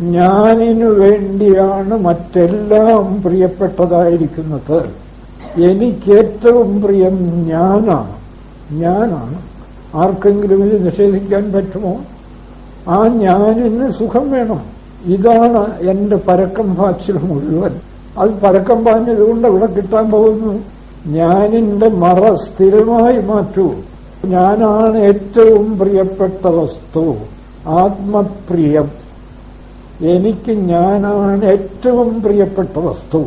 ഞാനിനു വേണ്ടിയാണ് മറ്റെല്ലാം പ്രിയപ്പെട്ടതായിരിക്കുന്നത്. എനിക്കേറ്റവും പ്രിയം ഞാനാണ്. ഞാനാണ്. ആർക്കെങ്കിലും ഇത് നിഷേധിക്കാൻ പറ്റുമോ? ആ ഞാനിന് സുഖം വേണം. ഇതാണ് എന്റെ പരക്കം പാച്ചിൽ മുഴുവൻ. അത് പരക്കം പാഞ്ഞതുകൊണ്ട് ഇവിടെ കിട്ടാൻ പോകുന്നു. ഞാനിന്റെ മറ സ്ഥിരമായി മാറ്റൂ. ഞാനാണ് ഏറ്റവും പ്രിയപ്പെട്ട വസ്തു. ആത്മപ്രിയം. എനിക്ക് ഞാനാണ് ഏറ്റവും പ്രിയപ്പെട്ട വസ്തു.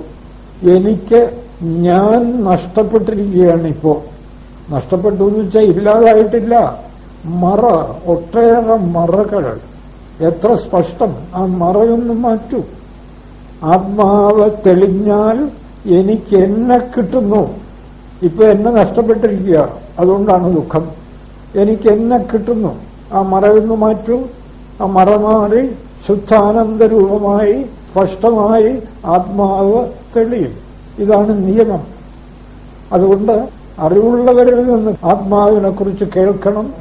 എനിക്ക് ഞാൻ നഷ്ടപ്പെട്ടിരിക്കുകയാണ് ഇപ്പോ. നഷ്ടപ്പെട്ടു എന്ന് വെച്ചാൽ ഇല്ലാതായിട്ടില്ല. മറ ഒട്ടേറെ മറകൾ. എത്ര സ്പഷ്ടം. ആ മറയൊന്നും മാറ്റൂ. ആത്മാവ് തെളിഞ്ഞാൽ എനിക്ക് എന്നെ കിട്ടുന്നു. ഇപ്പൊ എന്നെ നഷ്ടപ്പെട്ടിരിക്കുക. അതുകൊണ്ടാണ് ദുഃഖം. എനിക്ക് എന്നെ കിട്ടുന്നു. ആ മറയൊന്ന് മാറ്റൂ. ആ മറ മാറി ശുദ്ധാനന്ദരൂപമായി സ്പഷ്ടമായി ആത്മാവ് തെളിയും. ഇതാണ് നിയമം. അതുകൊണ്ട് അറിവുള്ളവരിൽ നിന്ന് ആത്മാവിനെക്കുറിച്ച് കേൾക്കണം.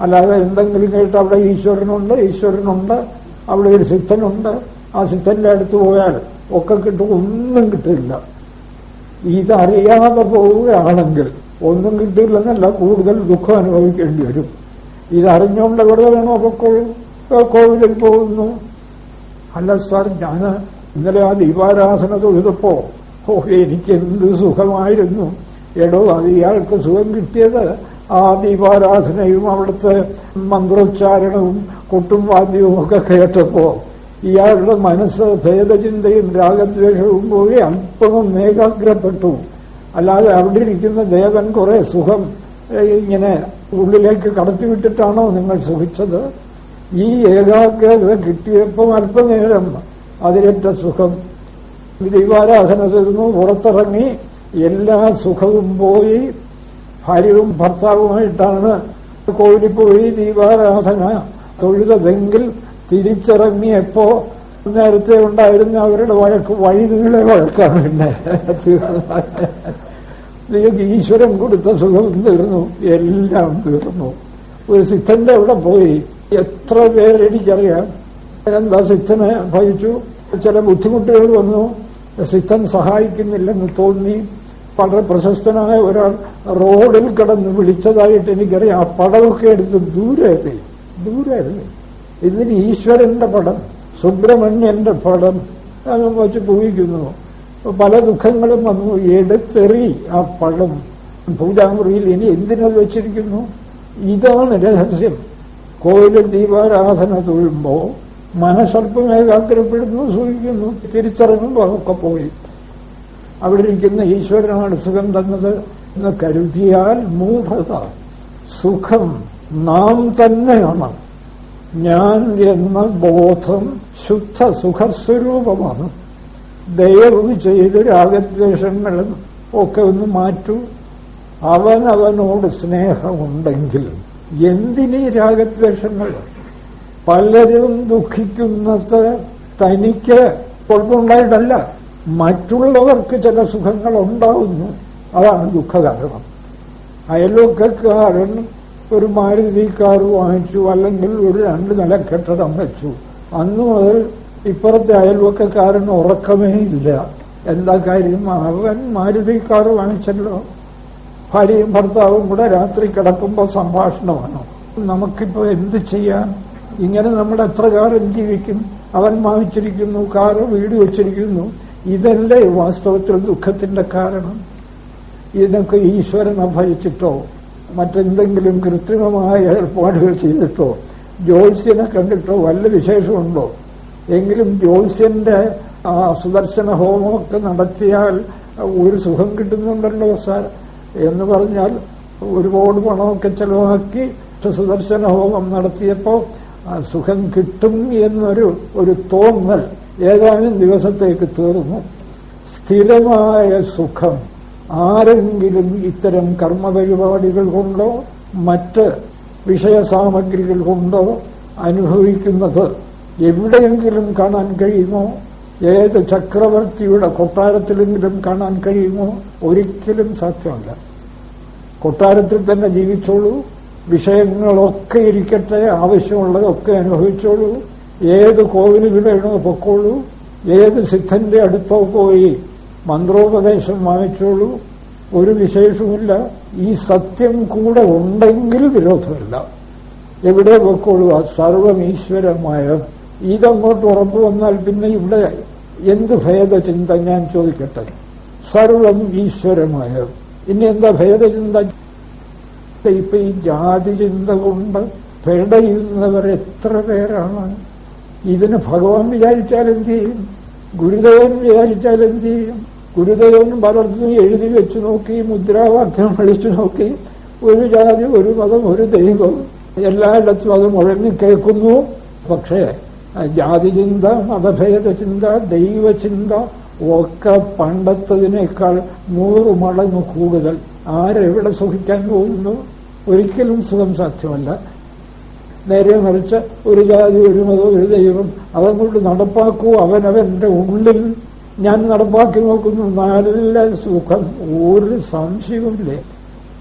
അല്ലാതെ എന്തെങ്കിലും കേട്ട് അവിടെ ഈശ്വരനുണ്ട് ഈശ്വരനുണ്ട് അവിടെ ഒരു സിദ്ധനുണ്ട് ആ സിദ്ധന്റെ അടുത്ത് പോയാൽ ഒക്കെ കിട്ടും ഒന്നും കിട്ടില്ല. ഇതറിയാതെ പോവുകയാണെങ്കിൽ ഒന്നും കിട്ടിയില്ലെന്നല്ല കൂടുതൽ ദുഃഖം അനുഭവിക്കേണ്ടി വരും. ഇതറിഞ്ഞുകൊണ്ട് എവിടെ വേണോ പൊക്കോളൂ കോവിലിൽ പോകുന്നു. അല്ല സാർ ഞാൻ ഇന്നലെ ആ ദീപാരാധന തൊഴുതപ്പോ ഓ എനിക്ക് എന്ത് സുഖമായിരുന്നു. എടോ അത് ഇയാൾക്ക് സുഖം കിട്ടിയത് ആ ദീപാരാധനയും അവിടുത്തെ മന്ത്രോച്ചാരണവും കൊട്ടും വാദ്യവും ഒക്കെ കേട്ടപ്പോ ഇയാളുടെ മനസ്സ് ഭേദചിന്തയും രാഗദ്വേഷവും പോയി അല്പവും ഏകാഗ്രപ്പെട്ടു അല്ലാതെ അവിടെ ഇരിക്കുന്ന ദേവൻ കുറെ സുഖം ഇങ്ങനെ ഉള്ളിലേക്ക് കടത്തിവിട്ടിട്ടാണോ നിങ്ങൾ സുഖിച്ചത്? ഈ ഏകാഗ്രത കിട്ടിയപ്പോൾ അല്പനേരം അതിലേറ്റ സുഖം. ദൈവാരാധന തീർന്നു പുറത്തിറങ്ങി എല്ലാ സുഖവും പോയി ഭാര്യയും ഭർത്താവുമായിട്ടാണ് കോവിലിൽ പോയി ദീപാരാധന തൊഴുതതെങ്കിൽ തിരിച്ചിറങ്ങിയപ്പോ നേരത്തെ ഉണ്ടായിരുന്ന അവരുടെ വഴക്ക് വഴിനീളെ വഴക്കാണ് പിന്നെ. നിങ്ങൾക്ക് ഈശ്വരൻ കൊടുത്ത സുഖം തീർന്നു എല്ലാം തീർന്നു. ഒരു സിദ്ധന്റെ അവിടെ പോയി. എത്ര പേരെനിക്കറിയാം എന്താ സിദ്ധനെ ഭജിച്ചു ചില ബുദ്ധിമുട്ടുകൾ വന്നു. സിദ്ധൻ സഹായിക്കുന്നില്ലെന്ന് തോന്നി. വളരെ പ്രശസ്തനായ ഒരാൾ റോഡിൽ കിടന്ന് വിളിച്ചതായിട്ട് എനിക്കറിയാം. ആ പടമൊക്കെ എടുത്ത് ദൂരെ ദൂരെ ഇതിന് ഈശ്വരന്റെ പടം സുബ്രഹ്മണ്യന്റെ പടം. അങ്ങ് വെച്ച് പൂവിക്കുന്നു പല ദുഃഖങ്ങളും വന്നു. എടുത്തെറി ആ പടം. പൂജാമുറിയിൽ ഇനി എന്തിനത് വെച്ചിരിക്കുന്നു? ഇതാണ് രഹസ്യം. കോവിലിൽ ദീപാരാധന തൊഴുമ്പോ മനസ്സൽപ്പം ഏകാഗ്രപ്പെടുന്നു സൂചിക്കുന്നു തിരിച്ചറിയുമ്പോൾ അതൊക്കെ പോയി. അവിടെ ഇരിക്കുന്ന ഈശ്വരനാണ് സുഖം തന്നത് എന്ന് കരുതിയാൽ മൂഢത സുഖം നാം തന്നെയാണ്. ഞാൻ എന്ന ബോധം ശുദ്ധ സുഖസ്വരൂപമാണ്. ദയവ് ചെയ്ത് രാഗദ്വേഷങ്ങളും ഒക്കെ ഒന്ന് മാറ്റൂ. അവനവനോട് അവനോട് സ്നേഹമുണ്ടെങ്കിൽ എന്തിനീ രാഗദ്വേഷങ്ങൾ? പലരും ദുഃഖിക്കുന്നത് തനിക്ക് കുഴപ്പമുണ്ടായിട്ടല്ല. മറ്റുള്ളവർക്ക് ചില സുഖങ്ങൾ ഉണ്ടാവുന്നു. അതാണ് ദുഃഖകാരണം. അയൽവക്കക്കാരൻ ഒരു മാരുതി കാർ വാങ്ങിച്ചു അല്ലെങ്കിൽ ഒരു രണ്ട് നില കെട്ടിടം വെച്ചു. അന്ന് മുതൽ ഇപ്പുറത്തെ അയൽവക്കക്കാരന് ഉറക്കമേ ഇല്ല. എന്താ കാര്യം? അവൻ മാരുതി കാർ വാങ്ങിച്ചല്ലോ. ഭാര്യയും ഭർത്താവും കൂടെ രാത്രി കിടക്കുമ്പോൾ സംഭാഷണമാണ്. നമുക്കിപ്പോ എന്ത് ചെയ്യാം ഇങ്ങനെ നമ്മൾ എത്ര കാലം ജീവിക്കും? അവൻ വാങ്ങിച്ചിരിക്കുന്നു കാറ് വീട് വെച്ചിരിക്കുന്നു. ഇതല്ലേ വാസ്തവത്തിൽ ദുഃഖത്തിന്റെ കാരണം? ഇതിനൊക്കെ ഈശ്വരനെ അഭയിച്ചിട്ടോ മറ്റെന്തെങ്കിലും കൃത്രിമമായ ഏർപ്പാടുകൾ ചെയ്തിട്ടോ ജ്യോത്സ്യനെ കണ്ടിട്ടോ വല്ല വിശേഷമുണ്ടോ? എങ്കിലും ജ്യോത്സ്യന്റെ സുദർശന ഹോമമൊക്കെ നടത്തിയാൽ ഒരു സുഖം കിട്ടുന്നുണ്ടല്ലോ സാർ. എന്ന് പറഞ്ഞാൽ ഒരുപാട് പണമൊക്കെ ചെലവാക്കി സുദർശന ഹോമം നടത്തിയപ്പോ സുഖം കിട്ടും എന്നൊരു ഒരു തോന്നൽ ഏതാനും ദിവസത്തേക്ക് തീർന്നു. സ്ഥിരമായ സുഖം ആരെങ്കിലും ഇത്തരം കർമ്മപരിപാടികൾ കൊണ്ടോ മറ്റ് വിഷയസാമഗ്രികൾ കൊണ്ടോ അനുഭവിക്കുന്നത് എവിടെയെങ്കിലും കാണാൻ കഴിയുമോ? ഏത് ചക്രവർത്തിയുടെ കൊട്ടാരത്തിലെങ്കിലും കാണാൻ കഴിയുമോ? ഒരിക്കലും സാധ്യമല്ല. കൊട്ടാരത്തിൽ തന്നെ ജീവിച്ചോളൂ. വിഷയങ്ങളൊക്കെ ഇരിക്കട്ടെ ആവശ്യമുള്ളതൊക്കെ അനുഭവിച്ചോളൂ. ഏത് കോവിലിൽ വേണോ പൊക്കോളൂ. ഏത് സിദ്ധന്റെ അടുത്തോ പോയി മന്ത്രോപദേശം വാങ്ങിച്ചോളൂ. ഒരു വിശേഷവുമില്ല. ഈ സത്യം കൂടെ ഉണ്ടെങ്കിൽ വിരോധമില്ല. എവിടെ പൊക്കോളൂ? സർവം ഈശ്വരമായ ഇതങ്ങോട്ട് ഉറപ്പു വന്നാൽ പിന്നെ ഇവിടെ എന്ത് ഭേദചിന്ത ഞാൻ ചോദിക്കട്ടെ? സർവം ഈശ്വരമായ. ഇനി എന്താ ഭേദചിന്ത? ഇപ്പൊ ഈ ജാതി ചിന്ത കൊണ്ട് പെടയുന്നവർ എത്ര പേരാണ്? ഇതിന് ഭഗവാൻ വിചാരിച്ചാൽ എന്ത് ചെയ്യും? ഗുരുദേവൻ വിചാരിച്ചാൽ എന്ത് ചെയ്യും? ഗുരുദേവൻ പലർത്തും എഴുതി വെച്ചു നോക്കി മുദ്രാവാക്യം വിളിച്ചു നോക്കി. ഒരു ജാതി ഒരു മതം ഒരു ദൈവം. എല്ലായിടത്തും അത് മുഴങ്ങി കേൾക്കുന്നു. പക്ഷേ ജാതി ചിന്ത മതഭേദ ചിന്ത ദൈവചിന്ത ഒക്കെ പണ്ടത്തതിനേക്കാൾ നൂറ് മടങ്ങ് കൂടുതൽ. ആരെവിടെ സുഖിക്കാൻ പോകുന്നു? ഒരിക്കലും സുഖം സാധ്യമല്ല. നേരെ മറിച്ച് ഒരു ജാതി ഒരു മതവും ഒരു ദൈവം അതങ്ങോട്ട് നടപ്പാക്കൂ. അവനവന്റെ ഉള്ളിൽ ഞാൻ നടപ്പാക്കി നോക്കുന്നു. നല്ല സുഖം. ഒരു സംശയവുമില്ലേ.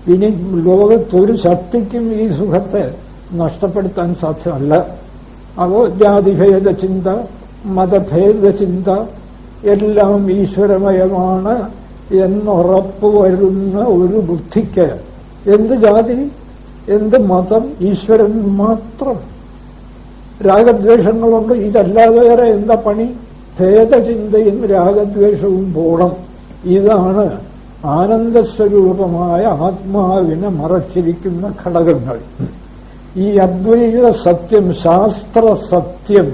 ഇനി ലോകത്തൊരു ശക്തിക്കും ഈ സുഖത്തെ നഷ്ടപ്പെടുത്താൻ സാധ്യമല്ല. ചിന്ത മതഭേദ ചിന്ത എല്ലാം ഈശ്വരമയമാണ് എന്നുറപ്പ് വരുന്ന ഒരു ബുദ്ധിക്ക്. എന്ത് ജാതി എന്ത് മതം ഈശ്വരൻ മാത്രം. രാഗദ്വേഷങ്ങളുണ്ട്. ഇതല്ലാതെ വേറെ എന്താ പണി? ഭേദചിന്തയും രാഗദ്വേഷവും പോണം. ഇതാണ് ആനന്ദസ്വരൂപമായ ആത്മാവിനെ മറച്ചിരിക്കുന്ന ഘടകങ്ങൾ. ഈ അദ്വൈത സത്യം ശാസ്ത്ര സത്യം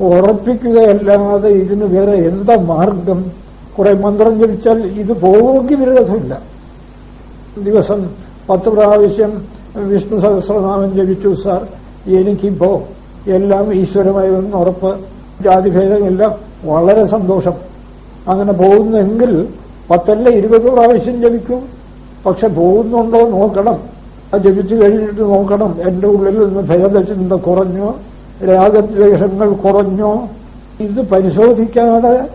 ഉറപ്പിക്കുകയല്ലാതെ ഇതിന് വേറെ എന്താ മാർഗം? കുറെ മന്ത്രം ജപിച്ചാൽ ഇത് പോകുമെങ്കിൽ വിരോധമില്ല. ദിവസം പത്ത് പ്രാവശ്യം വിഷ്ണു സഹസ്രനാമം ജപിച്ചു സാർ എനിക്കിപ്പോ എല്ലാം ഈശ്വരമായി വന്ന് ഉറപ്പ് ജാതിഭേദമില്ല വളരെ സന്തോഷം. അങ്ങനെ പോകുന്നെങ്കിൽ പത്തല്ല ഇരുപത് പ്രാവശ്യം ജപിക്കും. പക്ഷെ പോകുന്നുണ്ടോ നോക്കണം. ആ ജപിച്ചു കഴിഞ്ഞിട്ട് നോക്കണം. എന്റെ ഉള്ളിൽ നിന്ന് ഭേദചിന്ത കുറഞ്ഞോ? രാഗദ്വേഷങ്ങൾ കുറഞ്ഞോ? ഇത് പരിശോധിക്കാതെ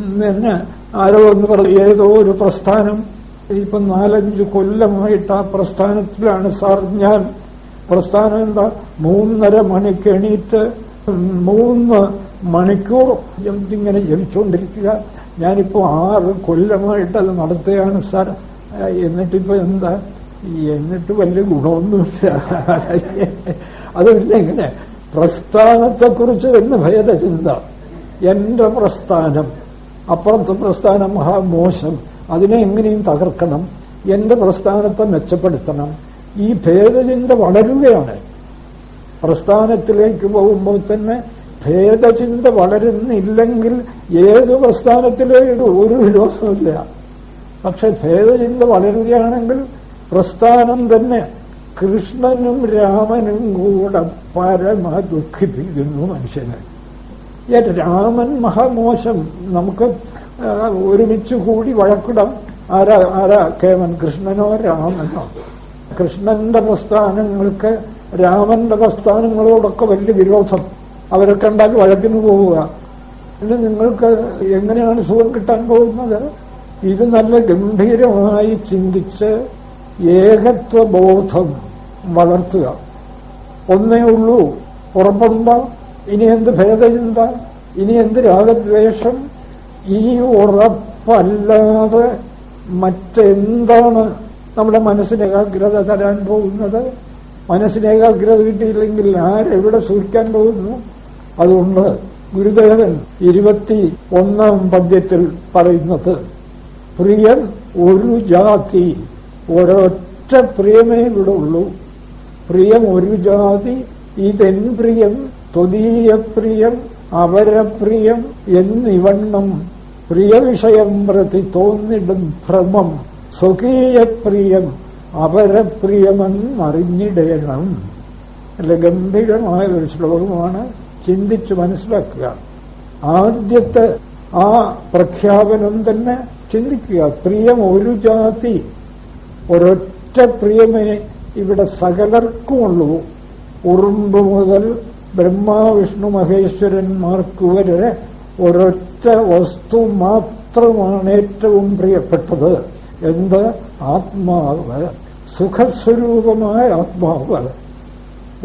നിന്നെ ആരോ എന്ന് പറയും ഏതോ ഒരു പ്രസ്ഥാനം. ഇപ്പൊ നാലഞ്ച് കൊല്ലമായിട്ട് ആ പ്രസ്ഥാനത്തിലാണ് സാർ ഞാൻ. പ്രസ്ഥാനം എന്താ? മൂന്നര മണിക്ക് എണീറ്റ് മൂന്ന് മണിക്കൂർ എന്തിങ്ങനെ ജപിച്ചുകൊണ്ടിരിക്കുക ഞാനിപ്പോ ആറ് കൊല്ലമായിട്ട് അത് നടത്തുകയാണ് സാർ. എന്നിട്ടിപ്പോ എന്താ? എന്നിട്ട് വലിയ ഗുണമൊന്നുമില്ല. അതില്ല എങ്ങനെ? പ്രസ്ഥാനത്തെക്കുറിച്ച് തന്നെ ഭേദചിന്ത. എന്റെ പ്രസ്ഥാനം അപ്പുറത്തെ പ്രസ്ഥാനം മഹാമോശം. അതിനെ എങ്ങനെയും തകർക്കണം. എന്റെ പ്രസ്ഥാനത്തെ മെച്ചപ്പെടുത്തണം. ഈ ഭേദചിന്ത വളരുകയാണ്. പ്രസ്ഥാനത്തിലേക്ക് പോകുമ്പോൾ തന്നെ ഭേദചിന്ത വളരുന്നില്ലെങ്കിൽ ഏത് പ്രസ്ഥാനത്തിലേക്ക് ഒരു വിരോധമില്ല പക്ഷെ ഭേദചിന്ത വളരുകയാണെങ്കിൽ പ്രസ്ഥാനം തന്നെ കൃഷ്ണനും രാമനും കൂടെ പരമ ദുഃഖിപ്പിക്കുന്നു മനുഷ്യനെ രാമൻ മഹാമോശം? നമുക്ക് ഒരുമിച്ച് കൂടി വഴക്കിടാം. ആരാ ആരാ കേവൻ കൃഷ്ണനോ രാമനോ? കൃഷ്ണന്റെ പ്രസ്ഥാനങ്ങൾക്ക് രാമന്റെ പ്രസ്ഥാനങ്ങളോടൊക്കെ വലിയ വിരോധം. അവരൊക്കെ ഉണ്ടാക്കി വഴക്കിന് പോവുക. പിന്നെ നിങ്ങൾക്ക് എങ്ങനെയാണ് സുഖം കിട്ടാൻ പോകുന്നത്? ഇത് നല്ല ഗംഭീരമായി ചിന്തിച്ച് ഏകത്വബോധം വളർത്തുക. ഒന്നേ ഉള്ളൂ. ഉറപ്പുണ്ടോ? ഇനി എന്ത് ഭേദചിന്ത? ഇനി എന്ത് രാഗദ്വേഷം? ഈ ഉറപ്പല്ലാതെ മറ്റെന്താണ് നമ്മുടെ മനസ്സിന് ഏകാഗ്രത തരാൻ പോകുന്നത്? മനസ്സിന് ഏകാഗ്രത കിട്ടിയില്ലെങ്കിൽ ആരെവിടെ സൂക്ഷിക്കാൻ പോകുന്നു? അതുകൊണ്ട് ഗുരുദേവൻ ഇരുപത്തി ഒന്നാം പദ്യത്തിൽ പറയുന്നത് പ്രിയൻ ഒരു ജാതി ഒരൊറ്റ പ്രിയമേ ഇവിടെ ഉള്ളൂ. പ്രിയം ഒരു ജാതി ഇതെൻ പ്രിയം ത്വതീയ പ്രിയം അവരപ്രിയം എന്നിവണ്ണം പ്രിയവിഷയം പ്രതി തോന്നിടും ഭ്രമം. സ്വകീയപ്രിയം അവരപ്രിയമെന്നറിഞ്ഞിടണം അല്ല ഗംഭീരമായ ഒരു ശ്ലോകമാണ് ചിന്തിച്ചു മനസ്സിലാക്കുക. ആദ്യത്തെ ആ പ്രഖ്യാപനം തന്നെ ചിന്തിക്കുക. പ്രിയം ഒരു ജാതി ഒരൊറ്റ പ്രിയമേ ഇവിടെ സകലർക്കുമുള്ളൂ ഉറുമ്പ് മുതൽ ബ്രഹ്മാവിഷ്ണു മഹേശ്വരന്മാർക്ക് വരെ ഒരൊറ്റ വസ്തു മാത്രമാണ് ഏറ്റവും പ്രിയപ്പെട്ടത്. എന്ത്? ആത്മാവ്. സുഖസ്വരൂപമായ ആത്മാവ്.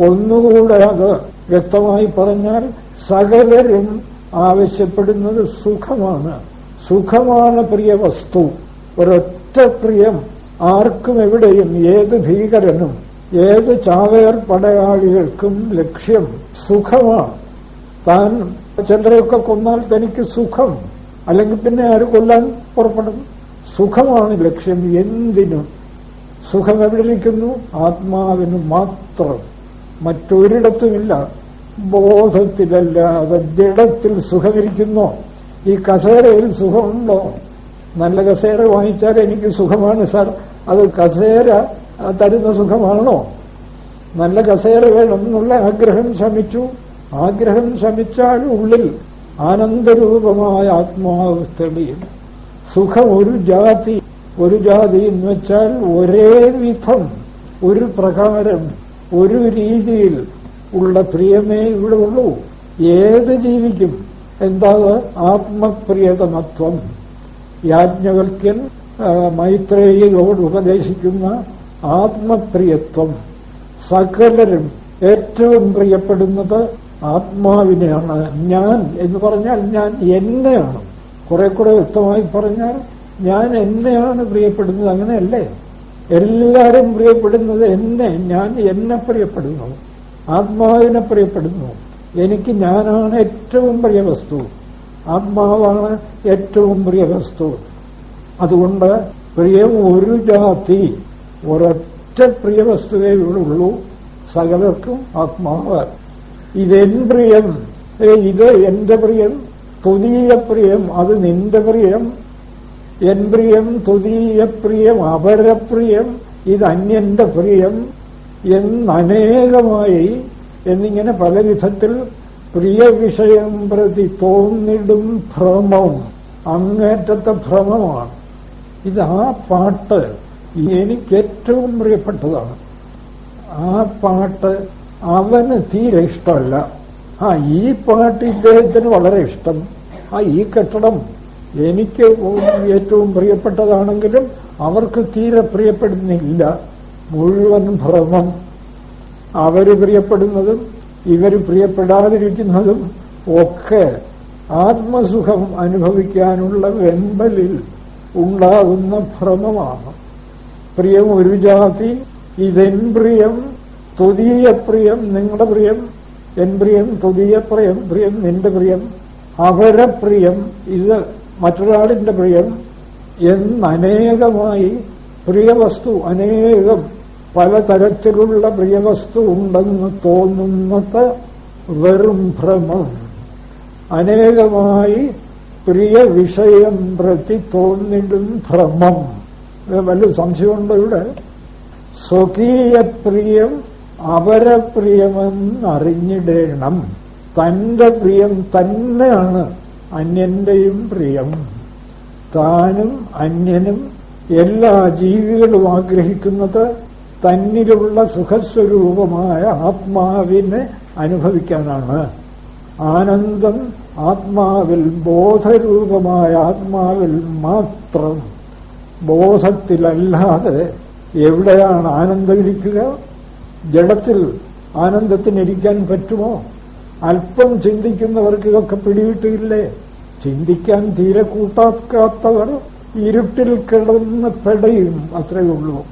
ഒന്നുകൂടെ അത് വ്യക്തമായി പറഞ്ഞാൽ സകലരും ആവശ്യപ്പെടുന്നത് സുഖമാണ്. സുഖമാണ് പ്രിയ വസ്തു. ഒരൊറ്റ പ്രിയം ആർക്കും എവിടെയും ഏത് ഭീകരനും ഏത് ചാവേർ പടയാളികൾക്കും ലക്ഷ്യം സുഖമാണ് താൻ ചിലരെയൊക്കെ കൊന്നാൽ തനിക്ക് സുഖം. അല്ലെങ്കിൽ പിന്നെ ആര് കൊല്ലാൻ പുറപ്പെടും? സുഖമാണ് ലക്ഷ്യം എന്തിനും. സുഖം എവിടെയിരിക്കുന്നു ആത്മാവിന് മാത്രം. മറ്റൊരിടത്തുമില്ല. ബോധത്തിലല്ലാതെ ജഡത്തിൽ സുഖമിരിക്കുന്നോ? ഈ കസേരയിൽ സുഖമുണ്ടോ? നല്ല കസേര വാങ്ങിച്ചാൽ എനിക്ക് സുഖമാണ് സാർ. അത് കസേര തരുന്ന സുഖമാണോ? നല്ല കസേര വേണം എന്നുള്ള ആഗ്രഹം ശമിച്ചു. ആഗ്രഹം ശമിച്ചാൽ ഉള്ളിൽ ആനന്ദരൂപമായ ആത്മാവ് തെളിയും സുഖം ഒരു ജാതി ഒരു ജാതി എന്ന് വെച്ചാൽ ഒരേ വിധം ഒരു പ്രകാരം ഒരു രീതിയിൽ ഉള്ള പ്രിയമേ ഇവിടെ ഉള്ളൂ. ഏത് ജീവിക്കും? എന്താ ആത്മപ്രിയതമത്വം? യാജ്ഞവൽക്യൻ മൈത്രേയിയോട് ഉപദേശിക്കുന്ന ആത്മപ്രിയത്വം. സകലരും ഏറ്റവും പ്രിയപ്പെടുന്നത് ആത്മാവിനെയാണ്. ഞാൻ എന്ന് പറഞ്ഞാൽ ഞാൻ എന്നെയാണ്. കുറെ കൂടെ വ്യക്തമായി പറഞ്ഞാൽ ഞാൻ എന്നെയാണ് പ്രിയപ്പെടുന്നത്. അങ്ങനെയല്ലേ? എല്ലാവരും പ്രിയപ്പെടുന്നത് എന്നെ. ഞാൻ എന്നെ പ്രിയപ്പെടുന്നു. ആത്മാവിനെ പ്രിയപ്പെടുന്നു. എനിക്ക് ഞാനാണ് ഏറ്റവും പ്രിയ വസ്തു. ആത്മാവാണ് ഏറ്റവും പ്രിയ വസ്തു. അതുകൊണ്ട് പ്രിയം ഒരു ജാതി ഒരൊറ്റ പ്രിയ വസ്തുവേ ഉള്ളൂ. സകലർക്കും ആത്മാവ് ഇതെൻ പ്രിയം? ഇത് എന്റെ പ്രിയം? തുതീയ പ്രിയം അത് നിന്റെ പ്രിയം. എൻ പ്രിയം തുതീയ പ്രിയം അപരപ്രിയം ഇത് അന്യന്റെ പ്രിയം. എന്നനേകമായി എന്നിങ്ങനെ പല വിധത്തിൽ പ്രിയ വിഷയം പ്രതി തോന്നിടും ഭ്രമം. അങ്ങേറ്റത്തെ ഭ്രമമാണ്. ഇത് ആ പാട്ട് എനിക്ക് ഏറ്റവും പ്രിയപ്പെട്ടതാണ്. ആ പാട്ട് അവന് തീരെ ഇഷ്ടമല്ല. ആ ഈ പാട്ട് ഇദ്ദേഹത്തിന് വളരെ ഇഷ്ടം. ആ ഈ കെട്ടിടം എനിക്ക് ഏറ്റവും പ്രിയപ്പെട്ടതാണെങ്കിലും അവർക്ക് തീരെ പ്രിയപ്പെടുന്നില്ല. മുഴുവൻ ഭ്രമം. അവർ പ്രിയപ്പെടുന്നതും ഇവർ പ്രിയപ്പെടാതിരിക്കുന്നതും ഒക്കെ ആത്മസുഖം അനുഭവിക്കാനുള്ള വെമ്പലിൽ ഉണ്ടാകുന്ന ഭ്രമമാണ്. പ്രിയം ഒരു ജാതി ഇതെൻ പ്രിയം തുതീയ പ്രിയം നിങ്ങളുടെ പ്രിയം എൻ പ്രിയം തുതീയ പ്രിയം പ്രിയം നിന്റെ പ്രിയം അവരപ്രിയം ഇത് മറ്റൊരാളിന്റെ പ്രിയം എന്നനേകമായി പ്രിയവസ്തു അനേകം പലതരത്തിലുള്ള പ്രിയവസ്തു ഉണ്ടെന്ന് തോന്നുന്നത് വെറും ഭ്രമം. അനേകമായി പ്രിയ വിഷയം പ്രതി തോന്നിടും ഭ്രമം. വല്ല സംശയമുണ്ടോ ഇവിടെ? സ്വകീയ പ്രിയം അവരപ്രിയമെന്നറിഞ്ഞിടേണം. തന്റെ പ്രിയം തന്നെയാണ് അന്യന്റെയും പ്രിയം. താനും അന്യനും എല്ലാ ജീവികളും ആഗ്രഹിക്കുന്നത് തന്നിലുള്ള സുഖസ്വരൂപമായ ആത്മാവിനെ അനുഭവിക്കാനാണ്. ആനന്ദം ആത്മാവിൽ ബോധരൂപമായ ആത്മാവിൽ മാത്രം. ബോധത്തിലല്ലാതെ എവിടെയാണ് ആനന്ദമിരിക്കുക ജഡത്തിൽ ആനന്ദത്തിനിരിക്കാൻ പറ്റുമോ? അല്പം ചിന്തിക്കുന്നവർക്ക് ഇതൊക്കെ പിടികിട്ടിയില്ലേ? ചിന്തിക്കാൻ തീരെ കൂട്ടാക്കാത്തവർ ഇരുട്ടിൽ കിടന്ന് പെടയും. അത്രയേ ഉള്ളൂ.